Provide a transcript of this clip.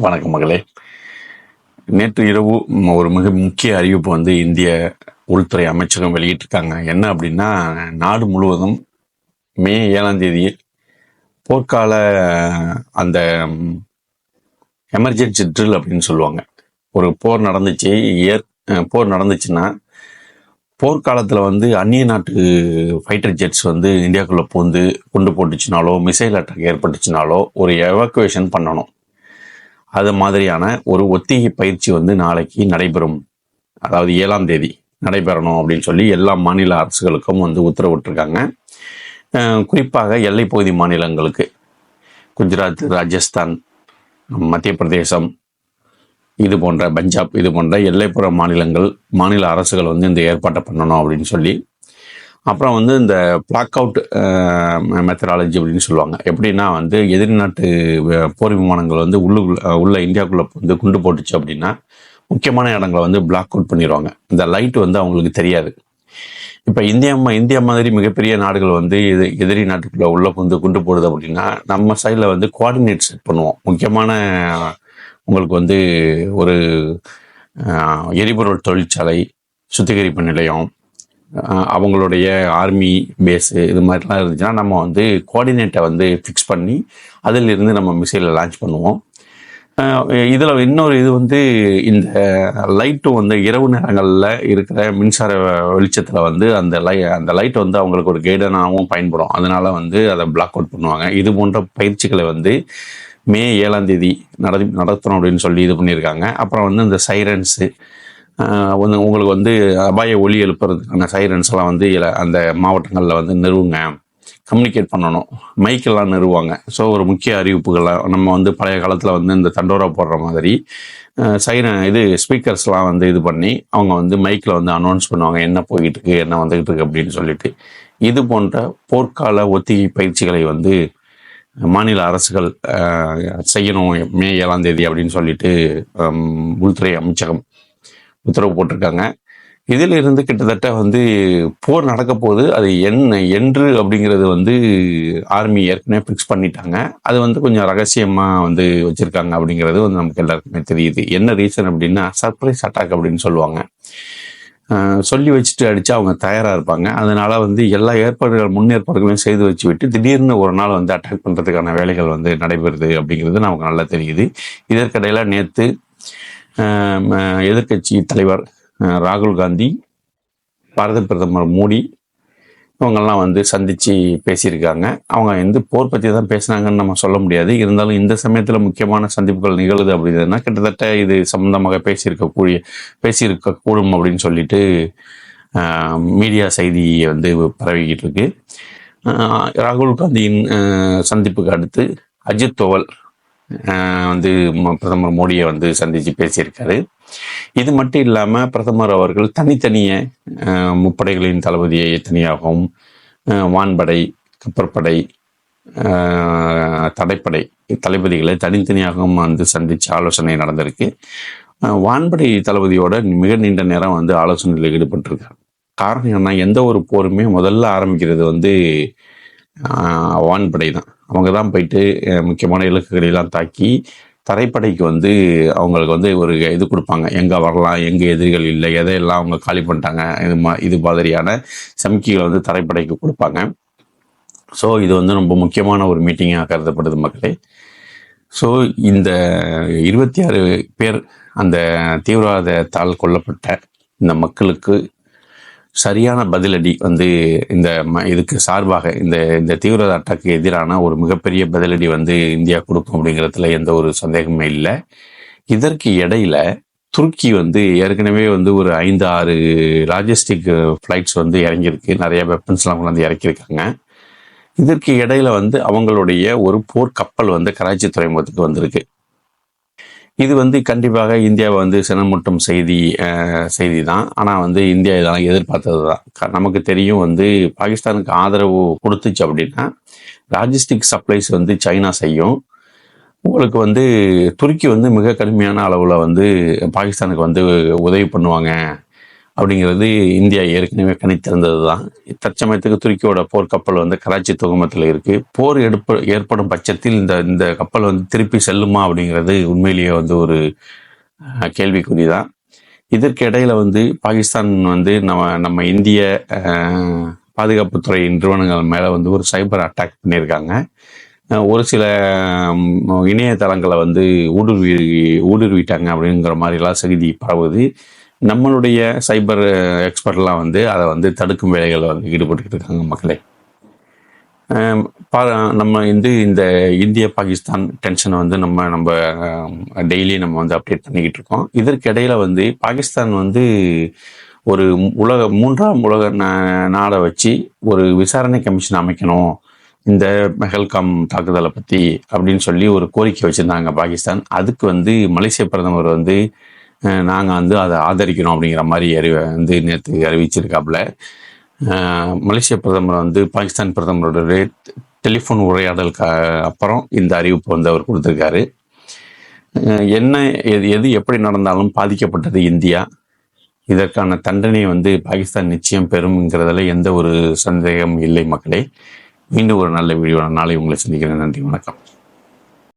வணக்கம் மகளே. நேற்று இரவு ஒரு மிக முக்கிய அறிவிப்பு வந்து இந்திய உள்துறை அமைச்சகம் வெளியிட்டிருக்காங்க. என்ன அப்படின்னா நாடு முழுவதும் மே ஏழாம் தேதி போர்க்கால அந்த எமர்ஜென்சி ட்ரில் அப்படின்னு சொல்லுவாங்க. ஒரு போர் நடந்துச்சு ஏர் போர் நடந்துச்சுன்னா போர்க்காலத்தில் வந்து அந்நிய நாட்டு ஃபைட்டர் ஜெட்ஸ் வந்து இந்தியாவுக்குள்ளே பூந்து குண்டு போட்டுச்சுனாலோ மிசைல் அட்டாக் ஏற்பட்டுச்சுனாலோ ஒரு எவாக்குவேஷன் பண்ணணும். அது மாதிரியான ஒரு ஒத்திகை பயிற்சி வந்து நாளைக்கு நடைபெறும். அதாவது ஏழாம் தேதி நடைபெறணும் அப்படின்னு சொல்லி எல்லா மாநில அரசுகளுக்கும் வந்து உத்தரவிட்டிருக்காங்க. குறிப்பாக எல்லைப்பகுதி மாநிலங்களுக்கு. குஜராத் ராஜஸ்தான் மத்திய பிரதேசம் இது போன்ற பஞ்சாப் இது போன்ற எல்லைப்புற மாநிலங்கள் மாநில அரசுகள் வந்து இந்த ஏற்பாட்டை பண்ணணும் அப்படின்னு சொல்லி அப்புறம் வந்து இந்த பிளாக் அவுட் மெத்தடாலஜி அப்படின்னு சொல்லுவாங்க. எப்படின்னா வந்து எதிரி நாட்டு போர் விமானங்கள் வந்து உள்ளுக்குள்ளே உள்ள இந்தியாவுக்குள்ளே வந்து குண்டு போட்டுச்சு அப்படின்னா முக்கியமான இடங்களை வந்து பிளாக் அவுட் பண்ணிடுவாங்க. இந்த லைட் வந்து அவங்களுக்கு தெரியாது. இப்போ இந்தியா இந்தியா மாதிரி மிகப்பெரிய நாடுகள் வந்து இது எதிரி நாட்டுக்குள்ளே உள்ள வந்து குண்டு போடுது அப்படின்னா நம்ம சைடில் வந்து கோஆர்டினேட் செட் பண்ணுவோம். முக்கியமான உங்களுக்கு வந்து ஒரு எரிபொருள் தொழிற்சாலை சுத்திகரிப்பு நிலையம் அவங்களுடைய ஆர்மி பேஸு இது மாதிரிலாம் இருந்துச்சுன்னா நம்ம வந்து கோஆர்டினேட்டை வந்து ஃபிக்ஸ் பண்ணி அதிலிருந்து நம்ம மிசைலை லான்ச் பண்ணுவோம். இதில் இன்னொரு இது வந்து இந்த லைட்டும் வந்து இரவு நேரங்களில் இருக்கிற மின்சார வெளிச்சத்தில் வந்து அந்த லை அந்த லைட் வந்து அவங்களுக்கு ஒரு கைடனாகவும் பயன்படும். அதனால வந்து அதை பிளாக் அவுட் பண்ணுவாங்க. இது போன்ற பயிற்சிகளை வந்து மே ஏழாம் தேதி நட நடத்தணும் அப்படின்னு சொல்லி இது பண்ணியிருக்காங்க. அப்புறம் வந்து இந்த சைரன்ஸு உங்களுக்கு வந்து அபாய ஒலி எழுப்புறதுக்கான சைரன்ஸ் எல்லாம் வந்து அந்த மாவட்டங்களில் வந்து நிறுவுங்க. கம்யூனிகேட் பண்ணணும். மைக்கெல்லாம் நிறுவாங்க. ஸோ ஒரு முக்கிய அறிவிப்புகளை நம்ம வந்து பழைய காலத்தில் வந்து இந்த தண்டோரா போடுற மாதிரி சைரன் இது ஸ்பீக்கர்ஸ்லாம் வந்து இது பண்ணி அவங்க வந்து மைக்கில் வந்து அனௌன்ஸ் பண்ணுவாங்க. என்ன போய்கிட்டு இருக்கு என்ன வந்துகிட்டு இருக்கு அப்படின்னு சொல்லிட்டு. இது போன்ற போர்க்கால ஒத்திகை பயிற்சிகளை வந்து மாநில அரசுகள் செய்யணும் மே ஏழாம் தேதி அப்படின்னு சொல்லிட்டு உள்துறை அமைச்சகம் உத்தரவு போட்டிருக்காங்க. இதில் இருந்து கிட்டத்தட்ட வந்து போர் நடக்க போகுது. அது என்ன என்று அப்படிங்கிறது வந்து ஆர்மி ஏற்கனவே ஃபிக்ஸ் பண்ணிட்டாங்க. அது வந்து கொஞ்சம் ரகசியமாக வந்து வச்சுருக்காங்க அப்படிங்கிறது வந்து நமக்கு எல்லாருக்குமே தெரியுது. என்ன ரீசன் அப்படின்னா சர்ப்ரைஸ் அட்டாக் அப்படின்னு சொல்லுவாங்க. சொல்லி வச்சுட்டு அடித்து அவங்க தயாராக இருப்பாங்க. அதனால் வந்து எல்லா ஏற்பாடுகள் முன்னேற்பாடுகளையும் செய்து வச்சு விட்டு திடீர்னு ஒரு நாள் வந்து அட்டாக் பண்ணுறதுக்கான வேலைகள் வந்து நடைபெறுது அப்படிங்கிறது நமக்கு நல்லா தெரியுது. இதற்கிடையில் நேற்று எதிர்க்கட்சி தலைவர் ராகுல் காந்தி பாரத பிரதமர் மோடி இவங்கெல்லாம் வந்து சந்தித்து பேசியிருக்காங்க. அவங்க வந்து போர் பற்றி தான் பேசுனாங்கன்னு நம்ம சொல்ல முடியாது. இருந்தாலும் இந்த சமயத்தில் முக்கியமான சந்திப்புகள் நிகழுது அப்படின்னா கிட்டத்தட்ட இது சம்மந்தமாக பேசியிருக்கக்கூடிய பேசியிருக்கக்கூடும் அப்படின்னு சொல்லிட்டு மீடியா செய்தி வந்து பரவிக்கிட்டு இருக்கு. ராகுல் காந்தியின் சந்திப்புக்கு அடுத்து அஜித் தோவல் வந்து ம- பிரதமர் மோடியை வந்து சந்தித்து பேசியிருக்காரு. இது மட்டும் இல்லாமல் பிரதமர் அவர்கள் தனித்தனிய ஆஹ் முப்படைகளின் தளபதியை தனியாகவும் வான்படை கப்பற்படை ஆஹ் தடைப்படை தளபதிகளை தனித்தனியாகவும் வந்து சந்தித்து ஆலோசனை நடந்திருக்கு. வான்படை தளபதியோட மிக நீண்ட நேரம் வந்து ஆலோசனையில் ஈடுபட்டிருக்காரு. காரணம் என்ன எந்த ஒரு போருமே முதல்ல ஆரம்பிக்கிறது வந்து வான்படை தான் அவங்க தான் போயிட்டு முக்கியமான இலக்குகளை எல்லாம் தாக்கி தரைப்படைக்கு வந்து அவங்களுக்கு வந்து ஒரு இது கொடுப்பாங்க. எங்கே வரலாம் எங்கே எதிரிகள் இல்லை எதையெல்லாம் அவங்க காலி பண்ணிட்டாங்க இது மா இது மாதிரியான சமிக்கைகளை வந்து தரைப்படைக்கு கொடுப்பாங்க. ஸோ இது வந்து ரொம்ப முக்கியமான ஒரு மீட்டிங்காக கருதப்படுது மக்களே. ஸோ இந்த இருபத்தி ஆறு பேர் அந்த தீவிரவாதத்தால் கொல்லப்பட்ட இந்த மக்களுக்கு சரியான பதிலடி வந்து இந்த ம- இதுக்கு சார்பாக இந்த இந்த தீவிரவாத அட்டாக்கு எதிரான ஒரு மிகப்பெரிய பதிலடி வந்து இந்தியா கொடுக்கும் அப்படிங்கிறதுல எந்த ஒரு சந்தேகமே இல்லை. இதற்கு இடையில துருக்கி வந்து ஏற்கனவே வந்து ஒரு ஐந்து ஆறு லாஜிஸ்டிக் ஃப்ளைட்ஸ் வந்து இறங்கியிருக்கு. நிறைய வெப்பன்ஸ்லாம் கொண்டாந்து இறக்கியிருக்காங்க. இதற்கு இடையில வந்து அவங்களுடைய ஒரு போர் கப்பல் வந்து கராச்சி துறைமுகத்துக்கு வந்திருக்கு. இது வந்து கண்டிப்பாக இந்தியாவை வந்து சினமூட்டும் செய்தி செய்தி தான் ஆனால் வந்து இந்தியா இதெல்லாம் எதிர்பார்த்தது தான் க- நமக்கு தெரியும் வந்து பாகிஸ்தானுக்கு ஆதரவு கொடுத்துச்சு அப்படின்னா லாஜிஸ்டிக் சப்ளைஸ் வந்து சைனா செய்யும். உங்களுக்கு வந்து துருக்கி வந்து மிக கடுமையான அளவில் வந்து பாகிஸ்தானுக்கு வந்து உதவி பண்ணுவாங்க. அப்படிங்கிறது இந்தியா ஏற்கனவே கணித்திருந்தது தான் தற்சமயத்துக்கு துருக்கியோட போர்க்கப்பல் வந்து கராச்சி துகமத்தில் இருக்கு. போர் எடுப்ப ஏற்படும் பட்சத்தில் இந்த இந்த கப்பல் வந்து திருப்பி செல்லுமா அப்படிங்கிறது உண்மையிலேயே வந்து ஒரு கேள்விக்குறி தான் இதற்கு இடையில வந்து பாகிஸ்தான் வந்து நம்ம நம்ம இந்திய பாதுகாப்புத்துறை நிறுவனங்கள் மேலே வந்து ஒரு சைபர் அட்டாக் பண்ணியிருக்காங்க. ஒரு சில இணையதளங்களை வந்து ஊடுருவி ஊடுருவிட்டாங்க அப்படிங்கிற மாதிரிலாம் செய்தி பரவுது. நம்மளுடைய சைபர் எக்ஸ்பர்ட்லாம் வந்து அதை வந்து தடுக்கும் வேலைகள் வந்து ஈடுபட்டுக்கிட்டு இருக்காங்க மக்களே. பா நம்ம வந்து இந்த இந்திய பாகிஸ்தான் டென்ஷனை வந்து நம்ம நம்ம டெய்லி நம்ம வந்து அப்டேட் பண்ணிக்கிட்டு இருக்கோம். இதற்கு இடையில வந்து பாகிஸ்தான் வந்து ஒரு உலக மூன்றாம் உலக நா- நாடை வச்சு ஒரு விசாரணை கமிஷன் அமைக்கணும். இந்த மெஹல்காம் தாக்குதலை பற்றி அப்படின்னு சொல்லி ஒரு கோரிக்கை வச்சுருந்தாங்க பாகிஸ்தான். அதுக்கு வந்து மலேசிய பிரதமர் வந்து நாங்கள் வந்து அதை ஆதரிக்கிறோம் அப்படிங்கிற மாதிரி அறி வந்து நேற்று அறிவிச்சிருக்காப்புல. மலேசிய பிரதமர் வந்து பாகிஸ்தான் பிரதமரோட டெலிஃபோன் உரையாடலுக்கு அப்புறம் இந்த அறிவிப்பு வந்து அவர் கொடுத்துருக்காரு. என்ன எது எது எப்படி நடந்தாலும் பாதிக்கப்பட்டது இந்தியா. இதற்கான தண்டனை வந்து பாகிஸ்தான் நிச்சயம் பெறும்ங்கிறதுல எந்த ஒரு சந்தேகம் இல்லை மக்களே. மீண்டும் ஒரு நல்ல வீடியோ நாளை உங்களை சந்திக்கிறேன். நன்றி வணக்கம்.